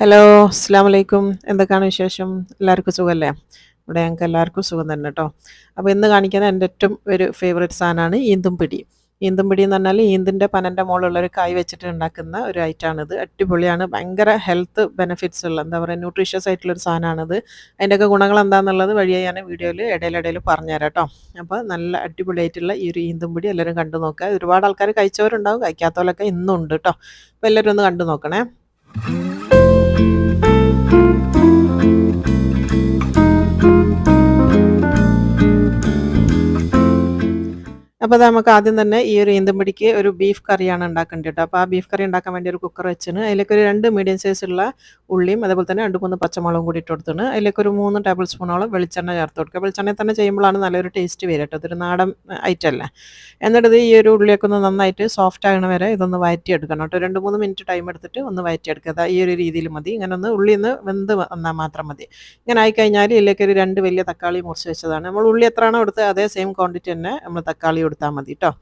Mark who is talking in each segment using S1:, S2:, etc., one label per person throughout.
S1: Hello അസ്സാം വലൈക്കും എന്തൊക്കെയാണ് വിശേഷം? എല്ലാവർക്കും സുഖമല്ലേ ഇവിടെ ഞങ്ങൾക്ക് എല്ലാവർക്കും സുഖം തന്നെ കേട്ടോ അപ്പോൾ ഇന്ന് കാണിക്കുന്ന എന്റെ ഏറ്റവും ഒരു ഫേവറേറ്റ് സാധനമാണ് ഈന്തും ഈന്തുംപിടി ഈന്തും പിടി എന്ന് പറഞ്ഞാൽ ഈന്തിന്റെ പനന്റെ മുകളിലുള്ളൊരു കായ് വെച്ചിട്ട് ഉണ്ടാക്കുന്ന ഒരു ഐറ്റമാണിത് അടിപൊളിയാണ്. ഭയങ്കര ഹെൽത്ത് ബെനിഫിറ്റ്സ് ഉള്ള എന്താ പറയുക ന്യൂട്രീഷ്യസ് ആയിട്ടുള്ളൊരു സാധനമാണിത് അതിന്റെയൊക്കെ ഗുണങ്ങൾ എന്താണെന്നുള്ളത് വഴിയായി ഞാൻ വീഡിയോയിൽ ഇടയിലിടയിൽ പറഞ്ഞുതരാം കേട്ടോ അപ്പോൾ നല്ല അടിപൊളിയായിട്ടുള്ള ഈ ഒരു ഈന്തും പിടി എല്ലാവരും കണ്ടു നോക്കുക. ഒരുപാട് ആൾക്കാർ കഴിച്ചവരുണ്ടാവും കഴിക്കാത്തവരൊക്കെ ഇന്നും ഉണ്ട് കേട്ടോ അപ്പോൾ എല്ലാവരും ഒന്ന് കണ്ടു നോക്കണേ. അപ്പോൾ അത് നമുക്ക് ആദ്യം തന്നെ ഈ ഒരു ഈന്തമ്പടിക്ക് ഒരു ബീഫ് കറിയാണ് ഉണ്ടാക്കേണ്ടത് കേട്ടോ. അപ്പോൾ ആ ബീഫ് കറി ഉണ്ടാക്കാൻ വേണ്ടി ഒരു കുക്കർ വെച്ചിന്. അതിലേക്ക് ഒരു രണ്ട് മീഡിയം സൈസുള്ള ഉള്ളിയും അതുപോലെ തന്നെ രണ്ട് മൂന്ന് പച്ചമുളകും കൂടി ഇട്ട് കൊടുത്തിട്ട് അതിലേക്ക് ഒരു മൂന്ന് ടേബിൾ സ്പൂണോളം വെളിച്ചെണ്ണ ചേർത്ത് കൊടുക്കുക. വെളിച്ചെണ്ണ തന്നെ ചെയ്യുമ്പോഴാണ് നല്ലൊരു ടേസ്റ്റ് വരിക കേട്ടോ. ഇതൊരു നാടൻ ഐറ്റം അല്ലേ? എന്നിട്ട് ഈ ഒരു ഉള്ളിയൊക്കെ ഒന്ന് നന്നായിട്ട് സോഫ്റ്റ് ആകണ വരെ ഇതൊന്ന് വയറ്റിയെടുക്കണം കേട്ടോ. രണ്ട് മൂന്ന് മിനിറ്റ് ടൈം എടുത്തിട്ട് ഒന്ന് വയറ്റിയെടുക്കുക. ഈ ഒരു രീതിയിൽ മതി. ഇങ്ങനെ ഒന്ന് ഉള്ളി ഒന്ന് വെന്ത് വന്നാൽ മാത്രം മതി. ഇങ്ങനെ ആയിക്കഴിഞ്ഞാൽ ഇതിലേക്ക് ഒരു രണ്ട് വലിയ തക്കാളി മുറിച്ച് വെച്ചതാണ്. നമ്മൾ ഉള്ളി എത്രയാണോ എടുത്ത് അതേ സെയിം ക്വാണ്ടിറ്റി തന്നെ നമ്മൾ തക്കാളി കൊടുത്താൽ മതി കേട്ടോ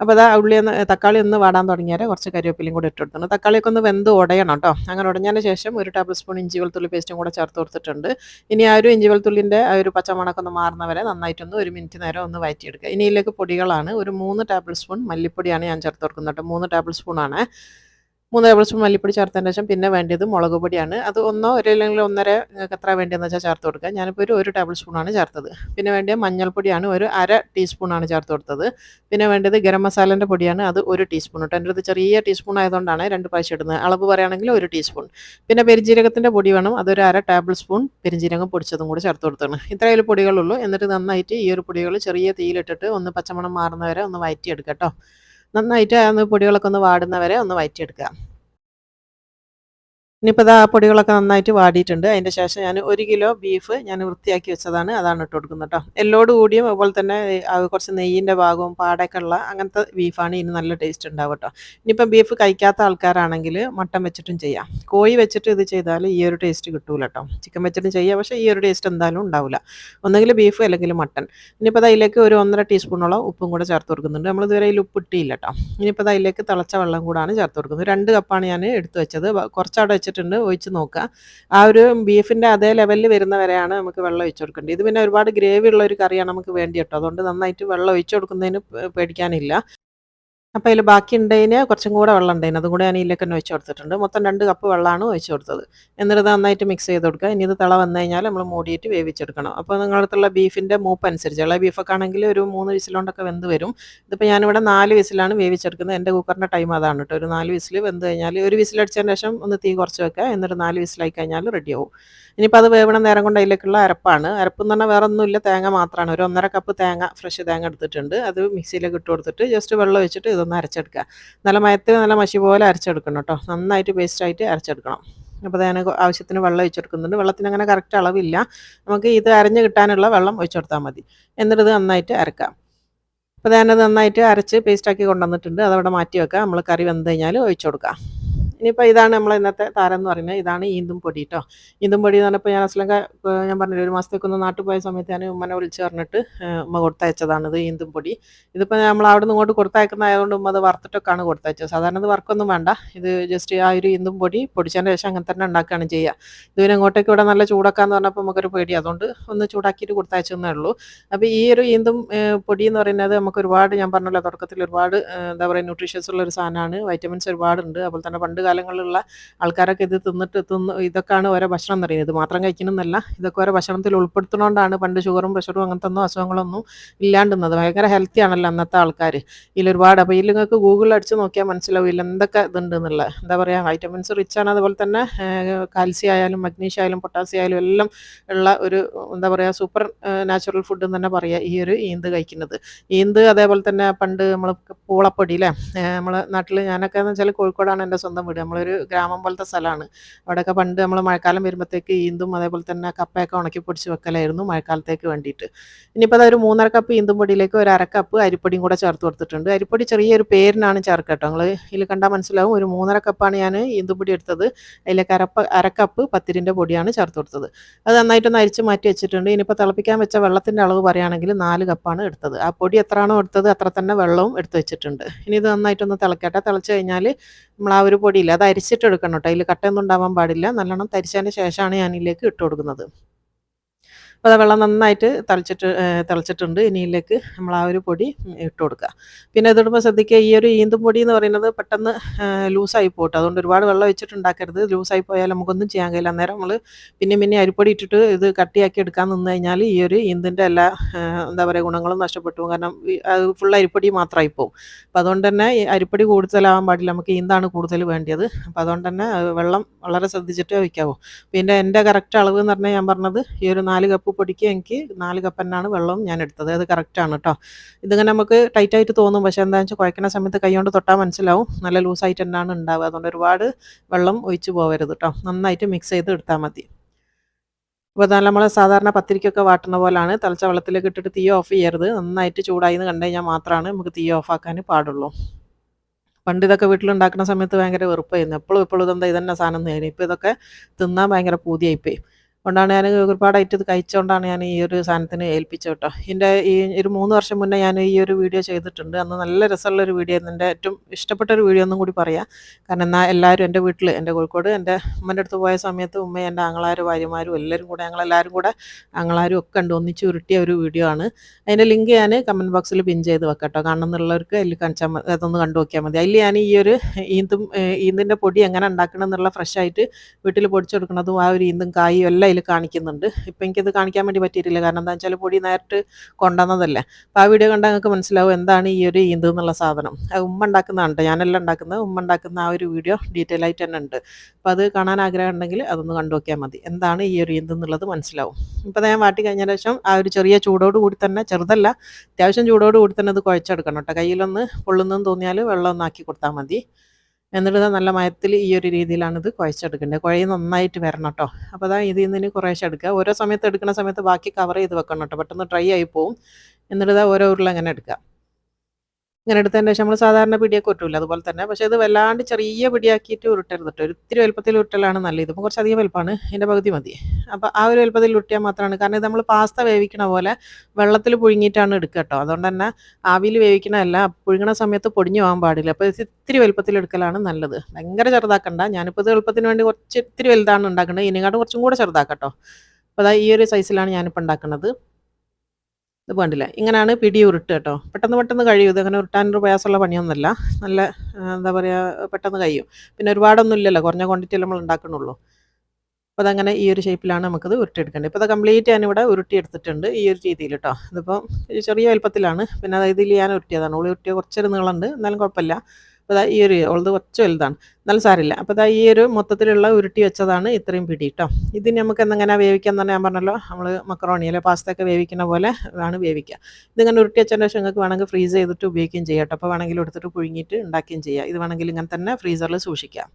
S1: അപ്പോൾ അതാ ഉള്ളി ഒന്ന് തക്കാളി ഒന്ന് വാടാൻ തുടങ്ങിയാൽ കുറച്ച് കരിവേപ്പിലയും കൂടെ ഇട്ട് കൊടുത്തിട്ടുണ്ട്. തക്കാളിയൊക്കെ ഒന്ന് വെന്ത് ഉടയണം കേട്ടോ അങ്ങനെ ഉടഞ്ഞതിന് ശേഷം ഒരു ടേബിൾ സ്പൂൺ ഇഞ്ചി വെളുത്തുള്ളി പേസ്റ്റും കൂടെ ചേർത്ത് കൊടുത്തിട്ടുണ്ട്. ഇനി ആ ഒരു ഇഞ്ചി വെളുത്തുള്ളിന്റെ ആ ഒരു പച്ചമണക്കം ഒന്ന് മാറുന്നവരെ നന്നായിട്ടൊന്ന് ഒരു മിനിറ്റ് നേരം ഒന്ന് വയറ്റിയെടുക്കുക. ഇനി ഇതിലേക്ക് പൊടികളാണ്. ഒരു മൂന്ന് ടേബിൾ സ്പൂൺ മല്ലിപ്പൊടിയാണ് ഞാൻ ചേർത്ത് കൊടുക്കുന്നത് കേട്ടോ മൂന്ന് ടേബിൾ സ്പൂണാണ് മൂന്ന് ടേബിൾ സ്പൂൺ മല്ലിപ്പൊടി ചേർത്തതിന് ശേഷം പിന്നെ വേണ്ടത് മുളക് പൊടിയാണ്. അത് ഒന്നോ ഒരു അല്ലെങ്കിൽ ഒന്നര നിങ്ങൾക്ക് എത്ര വേണ്ടതെന്ന് വെച്ചാൽ ചേർത്ത് കൊടുക്കുക. ഞാനിപ്പോൾ ഒരു ഒരു ടേബിൾ സ്പൂണാണ് ചേർത്തത്. പിന്നെ വേണ്ടത് മഞ്ഞൾപ്പൊടിയാണ് ഒരു അര ടീസ്പൂണാണ് ചേർത്ത് കൊടുത്തത്. പിന്നെ വേണ്ടത് ഗരം മസാലേന്റെ പൊടിയാണ് അത് ഒരു ടീസ്പൂൺ കേട്ടോ എന്റെ അടുത്ത് ചെറിയ ടീസ്പൂൺ ആയതുകൊണ്ടാണ് രണ്ട് പ്രാവശ്യം ഇടുന്നത്. അളവ് പറയുകയാണെങ്കിൽ ഒരു ടീസ്പൂൺ പിന്നെ പെരിഞ്ജീരകത്തിന്റെ പൊടി വേണം അതൊരു അര ടേബിൾ സ്പൂൺ പെരിഞ്ജീരകം പൊടിച്ചതും കൂടി ചേർത്ത് കൊടുത്താണ് ഇത്രയും പൊടികളുള്ളൂ. എന്നിട്ട് നന്നായിട്ട് ഈ ഒരു പൊടികൾ ചെറിയ തീയിലിട്ടിട്ട് ഒന്ന് പച്ചമണം മാറുന്നവരെ ഒന്ന് വയറ്റിയെടുക്കാം കേട്ടോ. നന്നായിട്ട് ഒന്ന് പൊടികളൊക്കെ ഒന്ന് വാടുന്നവരെ ഒന്ന് വയറ്റിയെടുക്കുക. ഇനിയിപ്പോൾ ആ പൊടികളൊക്കെ നന്നായിട്ട് വാടിയിട്ടുണ്ട്. അതിന്റെ ശേഷം ഞാൻ ഒരു കിലോ ബീഫ് ഞാൻ വൃത്തിയാക്കി വെച്ചതാണ്. അതാണ് ഇട്ട് കൊടുക്കുന്നത് കേട്ടോ എല്ലോട് കൂടിയും അതുപോലെ തന്നെ കുറച്ച് നെയ്യിന്റെ ഭാഗവും പാടൊക്കെ ഉള്ള അങ്ങനത്തെ ബീഫാണ് ഇനി നല്ല ടേസ്റ്റ് ഉണ്ടാവും കേട്ടോ ഇനിയിപ്പം ബീഫ് കഴിക്കാത്ത ആൾക്കാരാണെങ്കിൽ മട്ടൻ വെച്ചിട്ടും ചെയ്യാം. കോഴി വെച്ചിട്ട് ഇത് ചെയ്താൽ ഈ ഒരു ടേസ്റ്റ് കിട്ടൂല കേട്ടോ ചിക്കൻ വെച്ചിട്ടും ചെയ്യാം. പക്ഷേ ഈ ഒരു ടേസ്റ്റ് എന്തായാലും ഉണ്ടാവില്ല ഒന്നെങ്കിൽ ബീഫ് അല്ലെങ്കിൽ മട്ടൻ. ഇനിയിപ്പോൾ അതിലേക്ക് ഒരു ഒന്നര ടീസ്പൂണോളം ഉപ്പും കൂടെ ചേർത്ത് കൊടുക്കുന്നുണ്ട്. നമ്മൾ ഇതുവരെ അതിൽ ഉപ്പ് കേട്ടോ ഇനിയിപ്പോൾ അതിലേക്ക് തിളച്ച വെള്ളം കൂടാണ് ചേർത്ത് കൊടുക്കുന്നത്. രണ്ട് കപ്പാണ് ഞാൻ എടുത്തു വെച്ചത്. കുറച്ചവിടെ വെച്ചിട്ട് വെച്ചിട്ടുണ്ട് ഒഴിച്ച് നോക്കുക ആ ഒരു ബീഫിന്റെ അതേ ലെവലിൽ വരുന്ന വരെയാണ് നമുക്ക് വെള്ളം ഒഴിച്ചു കൊടുക്കേണ്ടത്. ഇത് പിന്നെ ഒരുപാട് ഗ്രേവി ഉള്ള ഒരു കറിയാണ് നമുക്ക് വേണ്ടി കേട്ടോ അതുകൊണ്ട് നന്നായിട്ട് വെള്ളം ഒഴിച്ചു കൊടുക്കുന്നതിന് പേടിക്കാനില്ല. അപ്പോൾ അതിൽ ബാക്കി ഉണ്ടതിന് കുറച്ചും കൂടെ വെള്ളം ഉണ്ടായിന് അതും കൂടെ ഞാൻ ഇതിലേക്ക് തന്നെ ഒഴിച്ച് കൊടുത്തിട്ടുണ്ട്. മൊത്തം രണ്ട് കപ്പ് വെള്ളമാണ് ഒഴിച്ച് കൊടുത്തത്. എന്നിട്ട് നന്നായിട്ട് മിക്സ് ചെയ്ത് കൊടുക്കുക. ഇനി ഇത് തിള വന്നു കഴിഞ്ഞാൽ നമ്മൾ മൂടിയിട്ട് വേവിച്ചെടുക്കണം. അപ്പോൾ നിങ്ങളടുത്തുള്ള ബീഫിന്റെ മൂപ്പ് അനുസരിച്ച് ഇളയ ബീഫൊക്കെ ആണെങ്കിൽ ഒരു മൂന്ന് വിസിലുകൊണ്ടൊക്കെ വെന്ത് വരും. ഇതിപ്പോൾ ഞാനിവിടെ നാല് വിസിലാണ് വേവിച്ചെടുക്കുന്നത്. എന്റെ കുക്കറിന്റെ ടൈം അതാണ് കേട്ടോ ഒരു നാല് വിസിൽ വെന്ത് കഴിഞ്ഞാൽ ഒരു വിസിലടിച്ചതിന് ശേഷം ഒന്ന് തീ കുറച്ച് വെക്കുക. എന്നിട്ട് നാല് വിസിലായി കഴിഞ്ഞാൽ റെഡിയാവും ഇനിയിപ്പോൾ അത് വേവണ നേരം കൊണ്ട് അതിലേക്കുള്ള അരപ്പാണ്. അരപ്പ് എന്ന് പറഞ്ഞാൽ വേറെ ഒന്നുമില്ല തേങ്ങ മാത്രമാണ് ഒരു ഒന്നര കപ്പ് തേങ്ങ ഫ്രഷ് തേങ്ങ എടുത്തിട്ടുണ്ട്. അത് മിക്സിയിലേക്ക് ഇട്ട് കൊടുത്തിട്ട് ജസ്റ്റ് വെള്ളം ഒഴിച്ചിട്ട് ഇതൊന്ന് അരച്ചെടുക്കുക. നല്ല മയത്തിൽ നല്ല മഷി പോലെ അരച്ചെടുക്കണം കേട്ടോ. നന്നായിട്ട് പേസ്റ്റായിട്ട് അരച്ചെടുക്കണം. അപ്പോൾ ഞാൻ ആവശ്യത്തിന് വെള്ളം ഒഴിച്ചെടുക്കുന്നുണ്ട്. വെള്ളത്തിന് അങ്ങനെ കറക്റ്റ് അളവില്ല. നമുക്ക് ഇത് അരഞ്ഞ് കിട്ടാനുള്ള വെള്ളം ഒഴിച്ചു കൊടുത്താൽ മതി. എന്നിട്ട് ഇത് നന്നായിട്ട് അരക്കാം. അപ്പോൾ ഞാനത് നന്നായിട്ട് അരച്ച് പേസ്റ്റാക്കി കൊണ്ടുവന്നിട്ടുണ്ട്. അതവിടെ മാറ്റി വെക്കാം. നമ്മൾ കറി വെന്ത് കഴിഞ്ഞാൽ ഒഴിച്ചു കൊടുക്കാം. ഇനിയിപ്പോൾ ഇതാണ് നമ്മൾ ഇന്നത്തെ താരം എന്ന് പറയുന്നത്. ഇതാണ് ഈന്തും പൊടി കേട്ടോ ഈന്തും പൊടി എന്ന് പറഞ്ഞപ്പോൾ ഞാൻ അസ്ലങ്ക ഞാൻ പറഞ്ഞില്ല ഒരു മാസത്തേക്ക് ഒന്ന് നാട്ടിൽ പോയ സമയത്ത് ഞാൻ ഉമ്മനെ വിളിച്ച് പറഞ്ഞിട്ട് ഉമ്മ കൊടുത്തയച്ചതാണ് ഇത് ഈന്തും പൊടി. ഇതിപ്പോൾ നമ്മൾ അവിടെ നിന്ന് ഇങ്ങോട്ട് കൊടുത്തയക്കുന്നതായതുകൊണ്ട് ഉമ്മ അത് വറുത്തിട്ടൊക്കെയാണ് കൊടുത്തയച്ചത്. സാധാരണ ഇത് വർക്കൊന്നും വേണ്ട. ഇത് ജസ്റ്റ് ആ ഒരു ഈന്തും പൊടി പൊടിച്ചതിന് ശേഷം അങ്ങനെ തന്നെ ഉണ്ടാക്കുകയാണ് ചെയ്യുക. ഇതിന് ഇങ്ങോട്ടേക്ക് ഇവിടെ നല്ല ചൂടാക്കാന്ന് പറഞ്ഞപ്പോൾ നമുക്കൊരു പേടി. അതുകൊണ്ട് ഒന്ന് ചൂടാക്കിയിട്ട് കൊടുത്തയച്ചെന്നേ ഉള്ളൂ. അപ്പോൾ ഈ ഒരു ഈന്തും പൊടി എന്ന് പറയുന്നത് നമുക്ക് ഒരുപാട് ഞാൻ പറഞ്ഞല്ലോ തുടക്കത്തിൽ ഒരുപാട് എന്താ പറയുക ന്യൂട്രീഷ്യസ് ഉള്ള ഒരു സാധനമാണ്. വൈറ്റമിൻസ് ഒരുപാടുണ്ട്. അതുപോലെ തന്നെ പണ്ട് കാലങ്ങളിലുള്ള ആൾക്കാരൊക്കെ ഇത് തിന്നിട്ട് തിന്ന് ഇതൊക്കെയാണ് ഓരോ ഭക്ഷണം എന്ന് പറയുന്നത്. ഇത് മാത്രം കഴിക്കണമെന്നല്ല ഇതൊക്കെ ഓരോ ഭക്ഷണത്തിൽ ഉൾപ്പെടുത്തുന്നതുകൊണ്ടാണ് പണ്ട് ഷുഗറും പ്രഷറും അങ്ങനത്തെ ഒന്നും അസുഖങ്ങളൊന്നും ഇല്ലാണ്ടുന്നത് ഭയങ്കര ഹെൽത്തി ആണല്ലോ അന്നത്തെ ആൾക്കാർ ഇതിൽ ഒരുപാട് അപ്പോൾ ഇതിൽ നിങ്ങൾക്ക് ഗൂഗിളിൽ അടിച്ച് നോക്കിയാൽ മനസ്സിലാവും എന്തൊക്കെ ഇതുണ്ട് എന്നുള്ളത്. എന്താ പറയുക വൈറ്റമിൻസ് റിച്ച് ആണ്. അതുപോലെ തന്നെ കാൽസ്യം ആയാലും മഗ്നീഷ്യം ആയാലും പൊട്ടാസ്യം ആയാലും എല്ലാം ഉള്ള ഒരു എന്താ പറയുക സൂപ്പർ നാച്ചുറൽ ഫുഡ് എന്ന് തന്നെ പറയുക ഈ ഒരു ഈന്ത് കഴിക്കുന്നത്. ഈന്ത് അതേപോലെ തന്നെ പണ്ട് നമ്മൾ പൂളപ്പൊടി അല്ലേ നമ്മളെ നാട്ടിൽ ഞാനൊക്കെ എന്ന് വെച്ചാൽ കോഴിക്കോടാണ് എന്റെ സ്വന്തം നമ്മളൊരു ഗ്രാമം പോലത്തെ സ്ഥലമാണ്. അവിടെയൊക്കെ പണ്ട് നമ്മൾ മഴക്കാലം വരുമ്പോഴത്തേക്ക് ഈന്തും അതേപോലെ തന്നെ കപ്പയൊക്കെ ഉണക്കി പൊടിച്ച് വെക്കലായിരുന്നു മഴക്കാലത്തേക്ക് വേണ്ടിയിട്ട്. ഇനിയിപ്പോൾ അതൊരു മൂന്നര കപ്പ് ഈന്തും പൊടിയിലേക്ക് ഒരു അര കപ്പ് അരിപ്പൊടിയും കൂടെ ചേർത്ത് കൊടുത്തിട്ടുണ്ട്. അരിപ്പൊടി ചെറിയൊരു പേരിനാണ് ചേർക്കുക കേട്ടോ നിങ്ങൾ ഇതിൽ കണ്ടാൽ മനസ്സിലാവും. ഒരു മൂന്നര കപ്പാണ് ഞാൻ ഈന്തും പൊടി എടുത്തത്. അതിലേക്ക് അരപ്പ അര കപ്പ് പത്തിരിന്റെ പൊടിയാണ് ചേർത്ത് കൊടുത്തത്. അത് നന്നായിട്ടൊന്ന് അരിച്ച് മാറ്റി വെച്ചിട്ടുണ്ട്. ഇനിയിപ്പോൾ തിളപ്പിക്കാൻ വെച്ച വെള്ളത്തിന്റെ അളവ് പറയുകയാണെങ്കിൽ നാല് കപ്പാണ് എടുത്തത്. ആ പൊടി എത്രയാണോ എടുത്തത് അത്ര തന്നെ വെള്ളവും എടുത്ത് വെച്ചിട്ടുണ്ട്. ഇനി ഇത് നന്നായിട്ടൊന്ന് തിളക്കട്ടെ. തിളച്ച് കഴിഞ്ഞാൽ നമ്മൾ ആ ഒരു പൊടിയില്ല അത് അരിച്ചിട്ട് എടുക്കണം കേട്ടോ. അതിൽ കട്ടയൊന്നും ഉണ്ടാവാൻ പാടില്ല. നല്ലോണം തരിച്ചതിന് ശേഷമാണ് ഞാൻ ഇതിലേക്ക് ഇട്ട് കൊടുക്കുന്നത്. അപ്പോൾ അത് വെള്ളം നന്നായിട്ട് തിളച്ചിട്ട് തിളച്ചിട്ടുണ്ട്. ഇനിയിലേക്ക് നമ്മൾ ആ ഒരു പൊടി ഇട്ട് കൊടുക്കുക. പിന്നെ ഇതിടുമ്പോൾ ശ്രദ്ധിക്കുക ഈ ഒരു ഈന്തും പൊടി എന്ന് പറയുന്നത് പെട്ടെന്ന് ലൂസായി പോട്ടെ. അതുകൊണ്ട് ഒരുപാട് വെള്ളം വെച്ചിട്ടുണ്ടാക്കരുത് ലൂസായി പോയാൽ നമുക്കൊന്നും ചെയ്യാൻ കഴിയില്ല. അന്നേരം നമ്മൾ പിന്നെ പിന്നെ അരിപ്പൊടി ഇട്ടിട്ട് ഇത് കട്ടിയാക്കി എടുക്കാൻ നിന്ന് കഴിഞ്ഞാൽ ഈ ഒരു ഈന്തിന്റെ എല്ലാ എന്താ പറയുക ഗുണങ്ങളും നഷ്ടപ്പെട്ടു കാരണം അത് ഫുൾ അരിപ്പൊടി മാത്രമായി പോകും അപ്പോൾ അതുകൊണ്ട് തന്നെ അരിപ്പൊടി കൂടുതലാവാൻ പാടില്ല. നമുക്ക് ഈന്താണ് കൂടുതൽ വേണ്ടിയത്. അപ്പോൾ അതുകൊണ്ട് തന്നെ വെള്ളം വളരെ ശ്രദ്ധിച്ചിട്ട് വയ്ക്കാവൂ. പിന്നെ എന്റെ കറക്റ്റ് അളവ് എന്ന് പറഞ്ഞാൽ ഞാൻ പറഞ്ഞത് ഈ ഒരു നാല് കപ്പ് പൊടിക്ക് എനിക്ക് നാല് കപ്പന്നാണ് വെള്ളം ഞാൻ എടുത്തത്. അത് കറക്റ്റാണ് കേട്ടോ ഇതിങ്ങനെ നമുക്ക് ടൈറ്റായിട്ട് തോന്നും. പക്ഷേ എന്താണെന്ന് വെച്ചാൽ കുഴക്കുന്ന സമയത്ത് കൈ കൊണ്ട് തൊട്ടാൽ മനസ്സിലാവും. നല്ല ലൂസായിട്ട് തന്നെയാണ് ഉണ്ടാവുക. അതുകൊണ്ട് ഒരുപാട് വെള്ളം ഒഴിച്ച് പോകരുത് കേട്ടോ നന്നായിട്ട് മിക്സ് ചെയ്ത് എടുത്താൽ മതി. അപ്പോൾ നമ്മൾ സാധാരണ പത്തിരിക്കൊക്കെ വാട്ടുന്ന പോലാണ്. തലച്ച വെള്ളത്തിലേക്ക് ഇട്ടിട്ട് തീ ഓഫ് ചെയ്യരുത്. നന്നായിട്ട് ചൂടായി എന്ന് കണ്ടു കഴിഞ്ഞാൽ മാത്രമാണ് നമുക്ക് തീ ഓഫ് ആക്കാൻ പാടുള്ളൂ. പണ്ട് ഇതൊക്കെ വീട്ടിലുണ്ടാക്കുന്ന സമയത്ത് ഭയങ്കര വെറുപ്പായിരുന്നു. എപ്പോഴും എപ്പോഴും ഇതെന്താ ഇതന്നെ സാധനം നേരി ഇപ്പോൾ ഇതൊക്കെ തിന്നാൻ ഭയങ്കര പൂതിയായിപ്പോയി. കൊണ്ടാണ് ഞാൻ ഒരുപാടായിട്ട് ഇത് കഴിച്ചുകൊണ്ടാണ് ഞാൻ ഈ ഒരു സാധനത്തിന് ഏൽപ്പിച്ചത് കേട്ടോ. എന്റെ ഈ ഒരു മൂന്ന് വർഷം മുന്നേ ഞാൻ ഈ ഒരു വീഡിയോ ചെയ്തിട്ടുണ്ട്. അന്ന് നല്ല രസമുള്ള ഒരു ആയിരുന്നു. എന്റെ ഏറ്റവും ഇഷ്ടപ്പെട്ട ഒരു വീഡിയോ ഒന്നും കൂടി പറയാം. കാരണം എന്നാൽ എല്ലാവരും എന്റെ വീട്ടിൽ എന്റെ കോഴിക്കോട് എന്റെ ഉമ്മന്റെ അടുത്ത് പോയ സമയത്ത് ഉമ്മ എന്റെ ആങ്ങളാരും ഭാര്യമാരും എല്ലാവരും കൂടെ ഞങ്ങളെല്ലാവരും കൂടെ ആങ്ങളാരും ഒക്കെ ഉണ്ട് ഒന്നിച്ച് ഉരുട്ടിയ ഒരു വീഡിയോ ആണ്. അതിന്റെ ലിങ്ക് ഞാൻ കമന്റ് ബോക്സിൽ പിൻ ചെയ്ത് വെക്കാം കേട്ടോ. കാണുന്നുള്ളവർക്ക് അതിൽ കാണിച്ചാൽ മതി അതൊന്ന് കണ്ടു നോക്കിയാൽ മതി. അതിൽ ഞാൻ ഈ ഒരു ഈന്തും ഈന്തിന്റെ പൊടി എങ്ങനെ ഉണ്ടാക്കണം എന്നുള്ള ഫ്രഷ് ആയിട്ട് വീട്ടിൽ പൊടിച്ചെടുക്കുന്നതും ആ ഒരു ഈന്തും കായും എല്ലാം അതിൽ കാണിക്കുന്നുണ്ട്. ഇപ്പം എനിക്കത് കാണിക്കാൻ വേണ്ടി പറ്റിയിട്ടില്ല. കാരണം എന്താ വെച്ചാൽ പൊടി നേരിട്ട് കൊണ്ടുവന്നതല്ലേ. അപ്പോൾ ആ വീഡിയോ കണ്ടാൽ നിങ്ങൾക്ക് മനസ്സിലാവും എന്താണ് ഈ ഒരു ഈന്ത് എന്നുള്ള സാധനം. അത് ഉമ്മ ഉണ്ടാക്കുന്നതാണ് ഞാനെല്ലാം ഉണ്ടാക്കുന്നത്. ഉമ്മ ഉണ്ടാക്കുന്ന ആ ഒരു വീഡിയോ ഡീറ്റെയിൽ ആയിട്ട് തന്നെ ഉണ്ട്. അപ്പോൾ അത് കാണാൻ ആഗ്രഹം ഉണ്ടെങ്കിൽ അതൊന്ന് കണ്ടു നോക്കിയാൽ മതി. എന്താണ് ഈ ഒരു ഈന്ത് എന്നുള്ളത് മനസ്സിലാവും. ഇപ്പോൾ ഞാൻ വാട്ടി കഴിഞ്ഞ ശേഷം ആ ഒരു ചെറിയ ചൂടോട് കൂടി തന്നെ ചെറുതല്ല അത്യാവശ്യം ചൂടോട് കൂടി തന്നെ അത് കുഴച്ചെടുക്കണം കേട്ടോ കയ്യിലൊന്ന് പൊള്ളുന്നെന്ന് തോന്നിയാൽ വെള്ളം ഒന്നാക്കി കൊടുത്താൽ മതി. എന്നിട്ട് നല്ല മയത്തിൽ ഈ ഒരു രീതിയിലാണ് ഇത് കുഴച്ചെടുക്കേണ്ടത്. കുഴയും നന്നായിട്ട് വരണം കേട്ടോ. അപ്പോൾ അതാ ഇതിൽ നിന്ന് കുറേശ്ശെ എടുക്കുക. ഓരോ സമയത്ത് എടുക്കുന്ന സമയത്ത് ബാക്കി കവർ ചെയ്ത് വെക്കണം കേട്ടോ. പെട്ടെന്ന് ഡ്രൈ ആയി പോവും. എന്നിട്ട് ഓരോ ഉരുളങ്ങനെ എടുക്കുക. ഇങ്ങനെ എടുത്തതിന് ശേഷം നമ്മൾ സാധാരണ പിടിയൊക്കെ ഉരുട്ടില്ല അതുപോലെ തന്നെ. പക്ഷേ ഇത് വല്ലാണ്ട് ചെറിയ പിടിയാക്കിയിട്ട് ഉരുട്ടരുത് കേട്ടോ ഒത്തിരി വലുപ്പത്തിൽ ഉരുട്ടലാണ് നല്ലത്. കുറച്ച് കുറച്ചധികം വലുപ്പമാണ് ഇതിന്റെ പകുതി മതി. അപ്പോൾ ആ ഒരു വലുപ്പത്തിൽ ഉരുട്ടിയാൽ മാത്രമാണ്. കാരണം ഇത് നമ്മൾ പാസ്ത വേവിക്കണ പോലെ വെള്ളത്തിൽ പുഴുങ്ങിയിട്ടാണ് എടുക്കുക കേട്ടോ അതുകൊണ്ട് തന്നെ ആവിയിൽ വേവിക്കണമല്ല പുഴുങ്ങണ സമയത്ത് പൊടിഞ്ഞു പോകാൻ പാടില്ല. അപ്പോൾ ഇത്തിരി വലുപ്പത്തിൽ എടുക്കലാണ് നല്ലത്. ഭയങ്കര ചെറുതാക്കണ്ട. ഞാനിപ്പോൾ ഇത് എളുപ്പത്തിന് വേണ്ടി കുറച്ച് ഇത്തിരി വലുതാണ് ഉണ്ടാക്കുന്നത് ഇതിനെക്കാട്ടും കുറച്ചും കൂടെ ചെറുതാക്കട്ടോ അപ്പോൾ അതാ ഈ ഒരു സൈസിലാണ് ഞാനിപ്പോൾ ഉണ്ടാക്കുന്നത് ഇത് വേണ്ടില്ല. ഇങ്ങനെയാണ് പിടി ഉരുട്ട് കേട്ടോ. പെട്ടെന്ന് പെട്ടെന്ന് കഴിയും. ഇത് അങ്ങനെ ഉരുട്ടാനൊരു പ്രയാസമുള്ള പണിയൊന്നുമല്ല. നല്ല എന്താ പറയുക പെട്ടെന്ന് കഴിയും. പിന്നെ ഒരുപാടൊന്നും ഇല്ലല്ലോ. കുറഞ്ഞ ക്വാണ്ടിറ്റി നമ്മൾ ഉണ്ടാക്കണുള്ളൂ. അപ്പോൾ അതങ്ങനെ ഈ ഒരു ഷേപ്പിലാണ് നമുക്കത് ഉരുട്ടിയെടുക്കേണ്ടത്. ഇപ്പോൾ അത് കംപ്ലീറ്റ് ഞാനിവിടെ ഉരുട്ടിയെടുത്തിട്ടുണ്ട് ഈ ഒരു രീതിയിൽ കേട്ടോ. ഇതിപ്പോൾ ചെറിയ വലുപ്പത്തിലാണ്. പിന്നെ അതായത് ഇതിൽ ഞാൻ ഉരുട്ടിയതാണ്. ഉള്ളി ഉരുട്ടിയ കുറച്ചൊരു നീളമുണ്ട്. എന്നാലും കുഴപ്പമില്ല. അപ്പോൾ ഈ ഒരു ഉള്ളത് കുറച്ച് വലുതാണ്. നല്ല സാരില്ല അപ്പോൾ ഈ ഒരു മൊത്തത്തിലുള്ള ഉരുട്ടി വെച്ചതാണ് ഇത്രയും പിടി കേട്ടോ ഇതിന് നമുക്ക് എന്തെങ്ങനെ വേവിക്കാൻ തന്നെ ഞാൻ പറഞ്ഞല്ലോ നമ്മൾ മക്രോണി അല്ലെ പാസ്തയൊക്കെ വേവിക്കുന്ന പോലെ ആണ് വേവിക്കുക ഇതിങ്ങനെ ഉരുട്ടി വെച്ചതിന് ശേഷം നിങ്ങൾക്ക് വേണമെങ്കിൽ ഫ്രീസ് ചെയ്തിട്ട് ഉപയോഗിക്കുകയും ചെയ്യാം കേട്ടോ അപ്പോൾ വേണമെങ്കിൽ എടുത്തിട്ട് പുഴുങ്ങിയിട്ട് ഉണ്ടാക്കുകയും ചെയ്യാം. ഇത് വേണമെങ്കിൽ ഇങ്ങനെ തന്നെ ഫ്രീസറിൽ സൂക്ഷിക്കാം.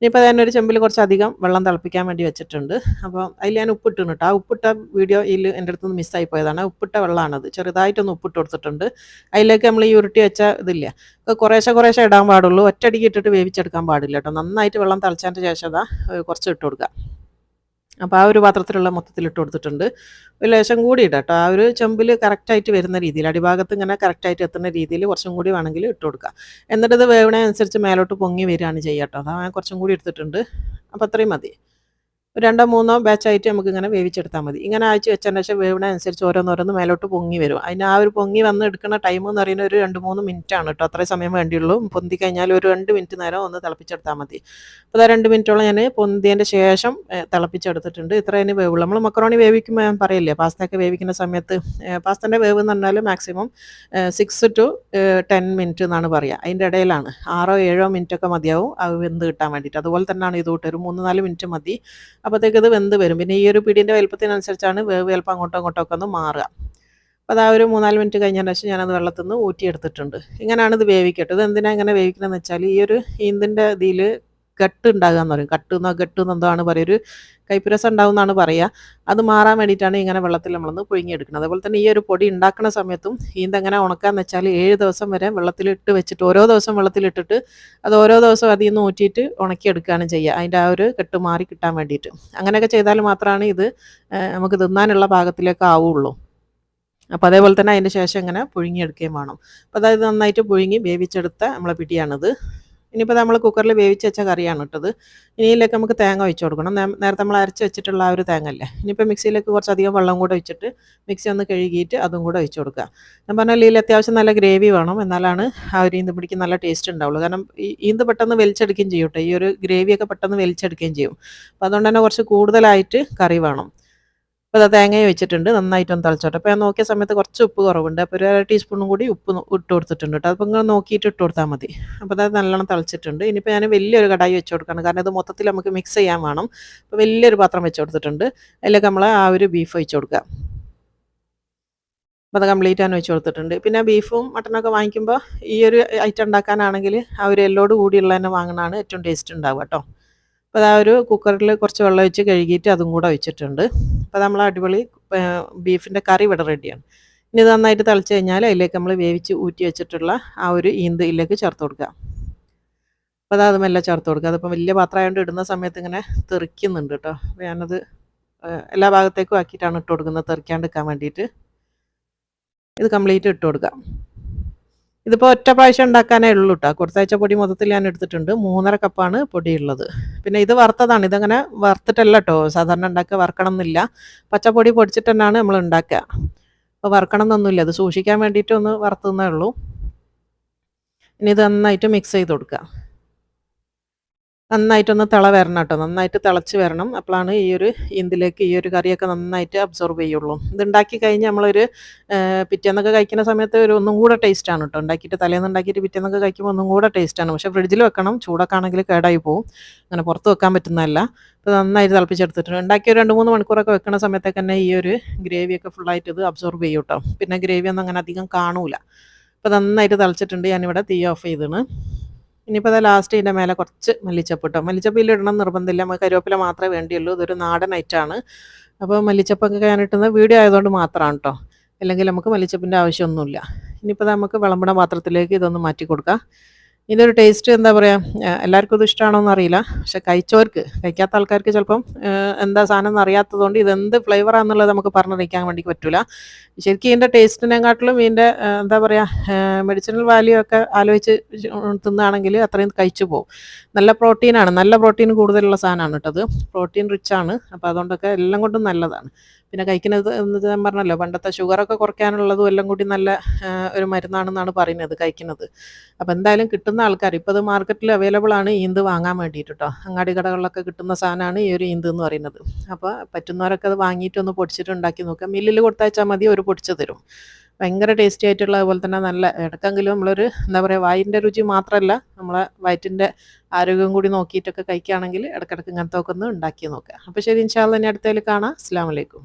S1: ഇനിയിപ്പോൾ തന്നെ ഒരു ചെമ്പിൽ കുറച്ചധികം വെള്ളം തിളപ്പിക്കാൻ വേണ്ടി വെച്ചിട്ടുണ്ട്. അപ്പോൾ അതിൽ ഞാൻ ഉപ്പിട്ട് കേട്ടോ. ആ ഉപ്പിട്ട വീഡിയോ ഇതിൽ എന്റെ അടുത്ത് നിന്ന് മിസ്സായി പോയതാണ്. ഉപ്പിട്ട വെള്ളമാണത് ചെറുതായിട്ടൊന്ന് ഉപ്പിട്ട് കൊടുത്തിട്ടുണ്ട്. അതിലേക്ക് നമ്മൾ ഈ ഉരുട്ടി വെച്ച ഇതില്ല കുറേശ്ശെ കുറേശ്ശെ ഇടാൻ പാടുള്ളൂ. ഒറ്റടിക്ക് ഇട്ടിട്ട് വേവിച്ചെടുക്കാൻ പാടില്ല കേട്ടോ. നന്നായിട്ട് വെള്ളം തിളച്ചതിന്റെ ശേഷം അതാ കുറച്ച് ഇട്ട് കൊടുക്കുക. അപ്പോൾ ആ ഒരു പാത്രത്തിലുള്ള മൊത്തത്തിൽ ഇട്ട് കൊടുത്തിട്ടുണ്ട്. ഒരു ലേശം കൂടി ഇടാം കേട്ടോ ആ ഒരു ചെമ്പിൽ കറക്റ്റായിട്ട് വരുന്ന രീതിയിൽ അടിഭാഗത്ത് ഇങ്ങനെ കറക്റ്റായിട്ട് എത്തുന്ന രീതിയിൽ കുറച്ചും കൂടി വേണമെങ്കിൽ ഇട്ട് കൊടുക്കുക എന്നിട്ട് ഇത് വേവണേ അനുസരിച്ച് മേലോട്ട് പൊങ്ങി വരികയാണ് ചെയ്യുക കേട്ടോ അതാ കുറച്ചും കൂടി എടുത്തിട്ടുണ്ട്. അപ്പോൾ അത്രയും മതി. രണ്ടോ മൂന്നോ ബാച്ചായിട്ട് നമുക്ക് ഇങ്ങനെ വേവിച്ചെടുത്താൽ മതി. ഇങ്ങനെ അയച്ച് വെച്ചതിന് ശേഷം വേവണ അനുസരിച്ച് ഓരോന്നോരോന്ന് മേലോട്ട് പൊങ്ങി വരും. അതിന് ആ ഒരു പൊങ്ങി വന്ന് എടുക്കുന്ന ടൈം എന്ന് പറയുന്നത് ഒരു രണ്ട് മൂന്ന് മിനിറ്റ് ആണ് കേട്ടോ അത്രയും സമയം വേണ്ടിയുള്ളൂ. പൊന്തി കഴിഞ്ഞാൽ ഒരു രണ്ട് മിനിറ്റ് നേരം ഒന്ന് തിളപ്പിച്ചെടുത്താൽ മതി. അപ്പോൾ രണ്ട് മിനിറ്റോളം ഞാൻ പൊന്തിയതിന്റെ ശേഷം തിളപ്പിച്ചെടുത്തിട്ടുണ്ട്. ഇത്ര അതിന് വേവുള്ളൂ. നമ്മൾ മക്കറോണി വേവിക്കുമ്പോൾ ഞാൻ പറയില്ലേ പാസ്തയൊക്കെ വേവിക്കുന്ന സമയത്ത് പാസ്തന്റെ വേവ് എന്ന് പറഞ്ഞാൽ maximum six to ten minute എന്നാണ് പറയുക അതിന്റെ ഇടയിലാണ്. ആറോ ഏഴോ മിനിറ്റൊക്കെ മതിയാവും. അത് വെന്ത് കിട്ടാൻ വേണ്ടിയിട്ട് അതുപോലെ തന്നെയാണ് ഇത് ഒരു മൂന്ന് നാല് മിനിറ്റ് മതി. അപ്പോഴത്തേക്ക് ഇത് വെന്ത് വരും. പിന്നെ ഈ ഒരു പിടീന്റെ വലുപ്പത്തിനനുസരിച്ചാണ് വേവ് ചിലപ്പോൾ അങ്ങോട്ടും അങ്ങോട്ടൊക്കെ ഒന്ന് മാറുക. അപ്പോൾ അതാ ഒരു മൂന്നാൽ മിനിറ്റ് കഴിഞ്ഞതിന് ശേഷം ഞാനത് വെള്ളത്തിൽ നിന്ന് ഊറ്റിയെടുത്തിട്ടുണ്ട്. ഇങ്ങനെയാണ് ഇത് വേവിക്കട്ടെ. ഇത് എന്തിനാണ് ഇങ്ങനെ വേവിക്കണമെന്ന് വെച്ചാൽ ഈ ഒരു ഈന്തിന്റെ ഇതിൽ ഗട്ട് ഉണ്ടാകുക എന്ന് പറയും. കട്ട് എന്നോ ഗട്ട് എന്നെന്താണ് പറയുക ഒരു കൈപ്പുരസം ഉണ്ടാവും എന്നാണ് പറയുക അത് മാറാൻ വേണ്ടിയിട്ടാണ് ഇങ്ങനെ വെള്ളത്തിൽ നമ്മളൊന്ന് പുഴുങ്ങിയെടുക്കുന്നത്. അതുപോലെ തന്നെ ഈ ഒരു പൊടി ഉണ്ടാക്കുന്ന സമയത്തും ഈന്തെങ്ങനെ ഉണക്കാന്ന് വെച്ചാൽ ഏഴ് ദിവസം വരെ വെള്ളത്തിലിട്ട് വെച്ചിട്ട് ഓരോ ദിവസം വെള്ളത്തിലിട്ടിട്ട് അത് ഓരോ ദിവസം അതിൽ നിന്ന് ഊറ്റിയിട്ട് ഉണക്കിയെടുക്കുകയാണ് ചെയ്യുക. അതിന്റെ ആ ഒരു കെട്ട് മാറി കിട്ടാൻ വേണ്ടിയിട്ട്. അങ്ങനെയൊക്കെ ചെയ്താൽ മാത്രമാണ് ഇത് നമുക്ക് തിന്നാനുള്ള ഭാഗത്തിലേക്ക് ആവുള്ളൂ. അപ്പോൾ അതേപോലെ തന്നെ അതിന്റെ ശേഷം ഇങ്ങനെ പുഴുങ്ങിയെടുക്കുകയും വേണം. അപ്പോൾ അതായത് നന്നായിട്ട് പുഴുങ്ങി വേവിച്ചെടുത്ത നമ്മളെ പിടിയാണിത്. ഇനിയിപ്പോൾ നമ്മൾ കുക്കറിൽ വേവിച്ച് വെച്ച കറിയാണ് ഇട്ടത്. ഇനിയിലേക്ക് നമുക്ക് തേങ്ങ ഒഴിച്ച് കൊടുക്കണം. നേരത്തെ നമ്മൾ അരച്ച് വെച്ചിട്ടുള്ള ആ ഒരു തേങ്ങ അല്ലേ ഇനിയിപ്പോൾ മിക്സിയിലേക്ക് കുറച്ചധികം വെള്ളം കൂടെ ഒഴിച്ചിട്ട് മിക്സി ഒന്ന് കഴുകിയിട്ട് അതും കൂടെ ഒഴിച്ച് കൊടുക്കുക. ഞാൻ പറഞ്ഞാൽ ഇതിൽ അത്യാവശ്യം നല്ല ഗ്രേവി വേണം. എന്നാലാണ് ആ ഒരു ഈന്ത് പിടിക്ക് നല്ല ടേസ്റ്റ് ഉണ്ടാവുള്ളൂ. കാരണം ഈന്ത് പെട്ടെന്ന് വലിച്ചെടുക്കുകയും ചെയ്യും കേട്ടോ. ഈ ഒരു ഗ്രേവിയൊക്കെ പെട്ടെന്ന് വലിച്ചെടുക്കുകയും ചെയ്യും. അപ്പോൾ അതുകൊണ്ട് തന്നെ കുറച്ച് കൂടുതലായിട്ട് കറി വേണം. അപ്പോൾ അത് തേങ്ങ വെച്ചിട്ടുണ്ട് നന്നായിട്ടൊന്ന് തളിച്ചോട്ടെ. അപ്പോൾ ഞാൻ നോക്കിയ സമയത്ത് കുറച്ച് ഉപ്പ് കുറവുണ്ട്. അപ്പോൾ ഒരു അര ടീസ്പൂണും കൂടി ഉപ്പ് ഇട്ട് കൊടുത്തിട്ടുണ്ട് കേട്ടോ അപ്പോൾ ഇങ്ങനെ നോക്കിയിട്ട് ഇട്ട് കൊടുത്താൽ മതി. അപ്പോൾ അത് നല്ലോണം തളിച്ചിട്ടുണ്ട്. ഇനിയിപ്പോൾ ഞാൻ വലിയൊരു കടായി വെച്ച് കൊടുക്കണം. കാരണം ഇത് മൊത്തത്തിൽ നമുക്ക് മിക്സ് ചെയ്യാൻ വേണം. അപ്പോൾ വലിയൊരു പാത്രം വെച്ച് കൊടുത്തിട്ടുണ്ട്. അതിലേക്ക് നമ്മൾ ആ ഒരു ബീഫ് വെച്ച് കൊടുക്കുക അപ്പോൾ അത് കംപ്ലീറ്റ് ആണ് വെച്ച് കൊടുത്തിട്ടുണ്ട്. പിന്നെ ബീഫും മട്ടനൊക്കെ വാങ്ങിക്കുമ്പോൾ ഈ ഒരു ഐറ്റം ഉണ്ടാക്കാനാണെങ്കിൽ ആ ഒരു എല്ലോട് കൂടിയുള്ള തന്നെ വാങ്ങണതാണ് ഏറ്റവും ടേസ്റ്റ് ഉണ്ടാവുക കേട്ടോ അപ്പോൾ ആ ഒരു കുക്കറിൽ കുറച്ച് വെള്ളം ഒഴിച്ച് കഴുകിയിട്ട് അതും കൂടെ വെച്ചിട്ടുണ്ട് അപ്പോൾ നമ്മൾ അടിപൊളി ബീഫിന്റെ കറി ഇവിടെ റെഡിയാണ് ഇനി ഇത് നന്നായിട്ട് തിളച്ച് കഴിഞ്ഞാൽ അതിലേക്ക് നമ്മൾ വേവിച്ച് ഊറ്റി വെച്ചിട്ടുള്ള ആ ഒരു ഈന്ത് ഇതിലേക്ക് ചേർത്ത് കൊടുക്കുക. അപ്പോൾ അത് അതും എല്ലാം ചേർത്ത് കൊടുക്കുക. അതിപ്പോൾ വലിയ പാത്രമായതുകൊണ്ട് ഇടുന്ന സമയത്ത് ഇങ്ങനെ തെറിക്കുന്നുണ്ട് കേട്ടോ അപ്പോൾ ഞാനത് എല്ലാ ഭാഗത്തേക്കും ആക്കിയിട്ടാണ് ഇട്ട് കൊടുക്കുന്നത്. തെറിക്കാണ്ടിരിക്കാൻ വേണ്ടിയിട്ട്. ഇത് കംപ്ലീറ്റ് ഇട്ട് കൊടുക്കാം ഇതിപ്പോൾ ഒറ്റ പ്രാവശ്യം ഉണ്ടാക്കാനേ ഉള്ളൂ കേട്ടോ കുറച്ചാഴ്ച പൊടി മൊത്തത്തിൽ ഞാൻ എടുത്തിട്ടുണ്ട്. മൂന്നര കപ്പാണ് പൊടിയുള്ളത്. പിന്നെ ഇത് വറുത്തതാണ്. ഇതങ്ങനെ വറുത്തിട്ടല്ല കേട്ടോ സാധാരണ ഉണ്ടാക്കുക വറുക്കണം എന്നില്ല പച്ചപ്പൊടി പൊടിച്ചിട്ട് തന്നെയാണ് നമ്മൾ ഉണ്ടാക്കുക. അപ്പോൾ വറുക്കണം എന്നൊന്നുമില്ല അത് സൂക്ഷിക്കാൻ വേണ്ടിയിട്ട് ഒന്ന് വറുത്തുന്നേ ഉള്ളൂ. ഇനി ഇത് നന്നായിട്ട് മിക്സ് ചെയ്ത് കൊടുക്കുക. നന്നായിട്ടൊന്ന് തിള വരണം കേട്ടോ. നന്നായിട്ട് തിളച്ച് വരണം. അപ്പോഴാണ് ഈ ഒരു ഇന്തിലേക്ക് ഈ ഒരു കറിയൊക്കെ നന്നായിട്ട് അബ്സോർബ് ചെയ്യുള്ളൂ. ഇത് ഉണ്ടാക്കി കഴിഞ്ഞ് നമ്മളൊരു പിറ്റേന്നൊക്കെ കഴിക്കുന്ന സമയത്ത് ഒരു ഒന്നും കൂടെ ടേസ്റ്റാണ് കേട്ടോ. ഉണ്ടാക്കിയിട്ട് തലേന്ന് ഉണ്ടാക്കിയിട്ട് പിറ്റേന്നൊക്കെ കഴിക്കുമ്പോൾ ഒന്നും കൂടെ ടേസ്റ്റാണ് പക്ഷേ ഫ്രിഡ്ജിൽ വെക്കണം. ചൂടൊക്കെ കേടായി പോകും അങ്ങനെ പുറത്ത് വെക്കാൻ പറ്റുന്നതല്ല. അപ്പോൾ നന്നായിട്ട് തിളപ്പിച്ചെടുത്തിട്ടുണ്ട്. ഉണ്ടാക്കി ഒരു രണ്ട് മൂന്ന് മണിക്കൂറൊക്കെ വെക്കുന്ന സമയത്തൊക്കെ തന്നെ ഈ ഒരു ഗ്രേവിയൊക്കെ ഫുള്ളായിട്ട് ഇത് അബ്സോർബ് ചെയ്യും കേട്ടോ. പിന്നെ ഗ്രേവിയൊന്നും അങ്ങനെ അധികം കാണൂല. അപ്പോൾ നന്നായിട്ട് തിളച്ചിട്ടുണ്ട്. ഞാനിവിടെ തീ ഓഫ് ചെയ്താണ് ഇനിയിപ്പോൾ അത് ലാസ്റ്റ് ഇതിന്റെ മേലെ കുറച്ച് മല്ലിച്ചപ്പ് ഇട്ടോ മല്ലിച്ചപ്പിൽ ഇടണം നിർബന്ധമില്ല. നമുക്ക് കരുവേപ്പില മാത്രമേ വേണ്ടിയുള്ളൂ. ഇതൊരു നാടൻ ഐറ്റാണ് അപ്പോൾ മല്ലിച്ചപ്പൊക്കെ ഞാൻ വീഡിയോ ആയതുകൊണ്ട് മാത്രമാണ് കേട്ടോ അല്ലെങ്കിൽ നമുക്ക് മല്ലിച്ചപ്പിന്റെ ആവശ്യമൊന്നുമില്ല. ഇനിയിപ്പോൾ നമുക്ക് വിളമ്പണ പാത്രത്തിലേക്ക് ഇതൊന്ന് മാറ്റി കൊടുക്കാം. ഇതൊരു ടേസ്റ്റ് എന്താ പറയുക എല്ലാവർക്കും ഇത് ഇഷ്ടമാണോ എന്നറിയില്ല പക്ഷെ കഴിച്ചവർക്ക് കഴിക്കാത്ത ആൾക്കാർക്ക് ചിലപ്പം എന്താ സാധനം എന്ന് ഇത് ഇതെന്ത് ഫ്ലേവറാണെന്നുള്ളത് നമുക്ക് പറഞ്ഞറിയിക്കാൻ വേണ്ടി പറ്റില്ല ശരിക്കും ഇതിന്റെ ടേസ്റ്റിനെക്കാട്ടിലും ഇതിന്റെ എന്താ പറയുക മെഡിസിനൽ വാല്യൂ ഒക്കെ ആലോചിച്ച് തിന്നുകയാണെങ്കിൽ അത്രയും കഴിച്ചു പോകും നല്ല പ്രോട്ടീനാണ് നല്ല പ്രോട്ടീൻ കൂടുതലുള്ള സാധനമാണ് കേട്ടത് പ്രോട്ടീൻ റിച്ച് ആണ്. അപ്പോൾ അതുകൊണ്ടൊക്കെ എല്ലാം കൊണ്ടും നല്ലതാണ്. പിന്നെ കഴിക്കുന്നത് ഞാൻ പറഞ്ഞല്ലോ പണ്ടത്തെ ഷുഗറൊക്കെ കുറയ്ക്കാനുള്ളതും എല്ലാം കൂടി നല്ല ഒരു മരുന്നാണെന്നാണ് പറയുന്നത് കഴിക്കുന്നത്. അപ്പോൾ എന്തായാലും കിട്ടുന്ന ആൾക്കാർ ഇപ്പോൾ അത് മാർക്കറ്റിൽ അവൈലബിൾ ആണ് ഈന്ത് വാങ്ങാൻ വേണ്ടിയിട്ട് കേട്ടോ അങ്ങാടി കടകളിലൊക്കെ കിട്ടുന്ന സാധനമാണ് ഈ ഒരു ഈന്ത് എന്ന് പറയുന്നത്. അപ്പോൾ പറ്റുന്നവരൊക്കെ അത് വാങ്ങിയിട്ട് ഒന്ന് പൊടിച്ചിട്ട് ഉണ്ടാക്കി നോക്കുക. മില്ലിൽ കൊടുത്തയച്ചാൽ മതി ഒരു പൊടിച്ച് തരും. ഭയങ്കര ടേസ്റ്റി ആയിട്ടുള്ള അതുപോലെ തന്നെ നല്ല ഇടക്കെങ്കിലും നമ്മളൊരു എന്താ പറയുക വായിന്റെ രുചി മാത്രമല്ല നമ്മളെ വയറ്റിന്റെ ആരോഗ്യം കൂടി നോക്കിയിട്ടൊക്കെ കഴിക്കുകയാണെങ്കിൽ ഇടക്കിടക്ക് ഇങ്ങനത്തെ ഒക്കെ ഒന്ന് ഉണ്ടാക്കി നോക്കുക. അപ്പോൾ ശരി ഇൻഷാല്ല തന്നെ അടുത്തതിൽ കാണാം. അസ്സാം വലൈക്കും